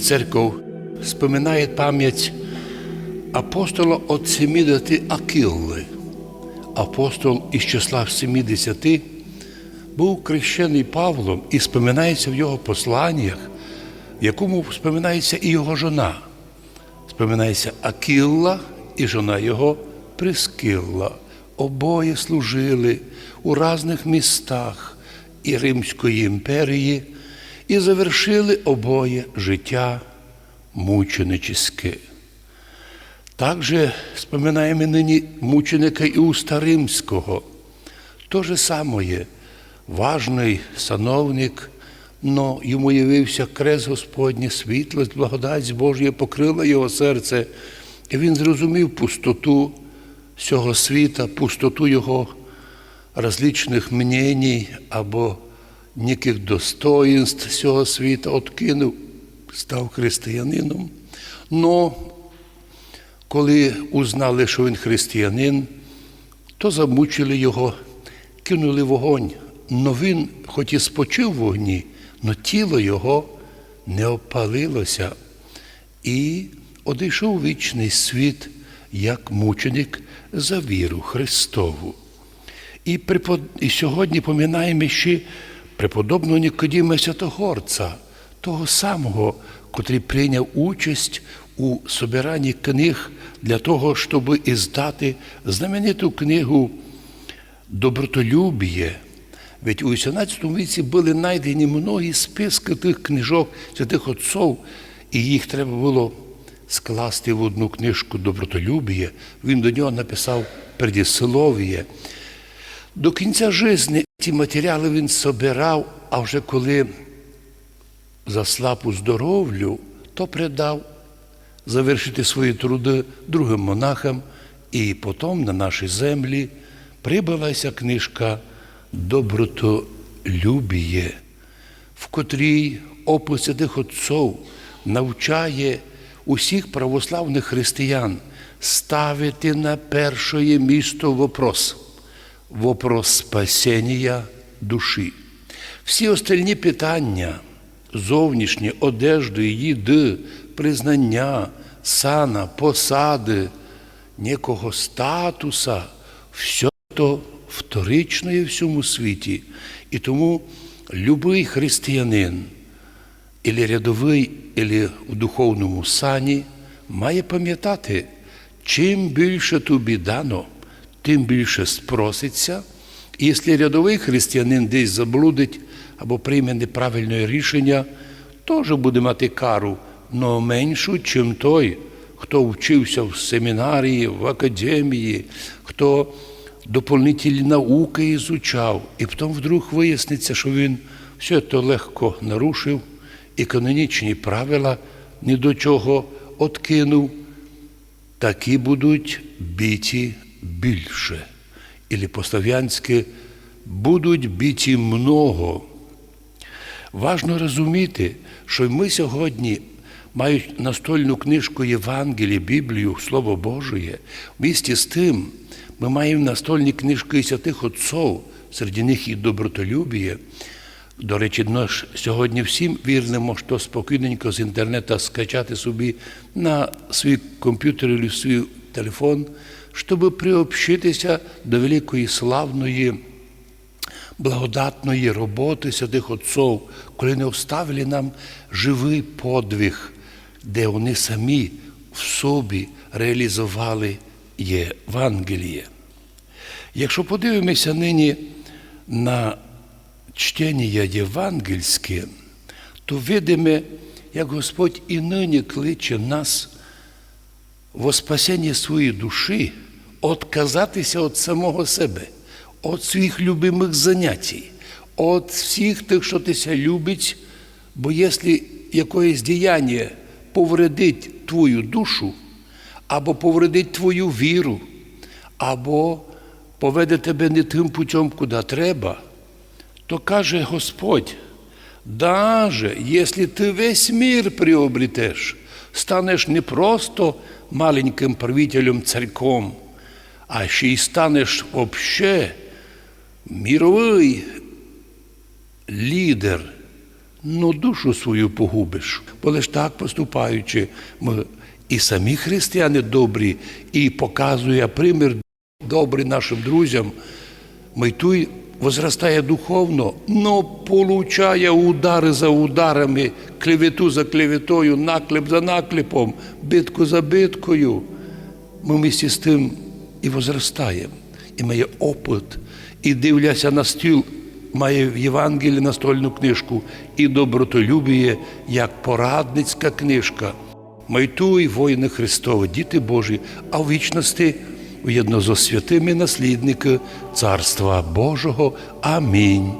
Церковь споминає пам'ять апостола от 70 Акилли. Апостол із числа 70 був крещений Павлом і споминається в його посланнях, в якому споминається і його жона. Споминається Акилла і жона його Прискилла. Обоє служили у різних містах і Римської імперії і завершили обоє життя мученическе. Також споминаємо нині мученика Іуста Римського. То же самое, важний сановник, но йому явився крест Господній, світлость, благодать Божія покрила його серце, і він зрозумів пустоту цього світа, пустоту його различних мнений або ніяких достоїнств цього світа, откинув, став християнином. Но коли узнали, що він християнин, то замучили його, кинули вогонь. Но він, хоч і спочив в вогні, но тіло його не опалилося і одійшов вічний світ як мученик за віру Христову. І, припод... і сьогодні поминаємо ще преподобного Нікодіма Святогорця, того самого, котрий прийняв участь у собиранні книг для того, щоб іздати знамениту книгу Добротолюбіє. Ведь у 18 віці були знайдені многі списки тих книжок святих отців, і їх треба було скласти в одну книжку Добротолюбіє. Він до нього написав предіслов'я. До кінця житті ті матеріали він собирав, а вже коли заслаб у здоров'ю, то придав завершити свої труди другим монахам, і потім на нашій землі прибилася книжка Добротолюбіє, в котрій опис святих отців навчає усіх православних християн ставити на перше місто вопрос вопрос спасіння душі. Всі остальні питання, зовнішні, одежди, їди, признання, сана, посади, некого статуса, все то вторично є в всьому світі. І тому любий християнин, ілі рядовий, ілі в духовному сані, має пам'ятати, чим більше тобі дано, тим більше спроситься. І якщо рядовий християнин десь заблудить або прийме неправильне рішення, теж буде мати кару, але меншу, чим той, хто вчився в семінарії, в академії, хто доповнительні науки ізучав, і потім вдруг виясниться, що він все це легко нарушив, і канонічні правила ні до чого откинув, такі будуть біті більше. Ілі по-слав'янськи будуть біті много. Важно розуміти, що ми сьогодні, маючи настольну книжку Євангелії, Біблію, Слово Божє, в місті з тим ми маємо настольні книжки святих отців, серед них і добротолюбіє. До речі, наш сьогодні всім вірно можна спокійненько з інтернету скачати собі на свій комп'ютер і свій телефон, щоб приобщитися до великої славної, благодатної роботи святих отців, коли не оставили нам живий подвиг, де вони самі в собі реалізували Євангеліє. Якщо подивимося нині на чтення євангельське, то видимо, як Господь і нині кличе нас во спасіння своєї душі отказатися від самого себе, від своїх любимих занять, від всіх тих, що тися любить, бо якщо якоїсь діяння повредить твою душу, або повредить твою віру, або поведе тебе не тим путем, куди треба, то каже Господь, даже якщо ти весь мір приобретеш, станеш не просто маленьким правителем царьком, а ще й станеш вообще міровий лідер ну душу свою погубиш. Бо лиш так поступаючи, ми і самі християни добрі, і показує примір добрий нашим друзям, Майтуй возрастає духовно, но получає удари за ударами, клевету за клеветою, наклеп за наклепом, битку за биткою. Ми вместе з тим і возростаємо, і має опит, і дивляться на стіл, має в Євангелії настольну книжку, і добротолюбіє, як порадницька книжка. Майтуй, воїни Христові, діти Божі, а в вічності уєдно зо святими наслідники Царства Божого. Амінь.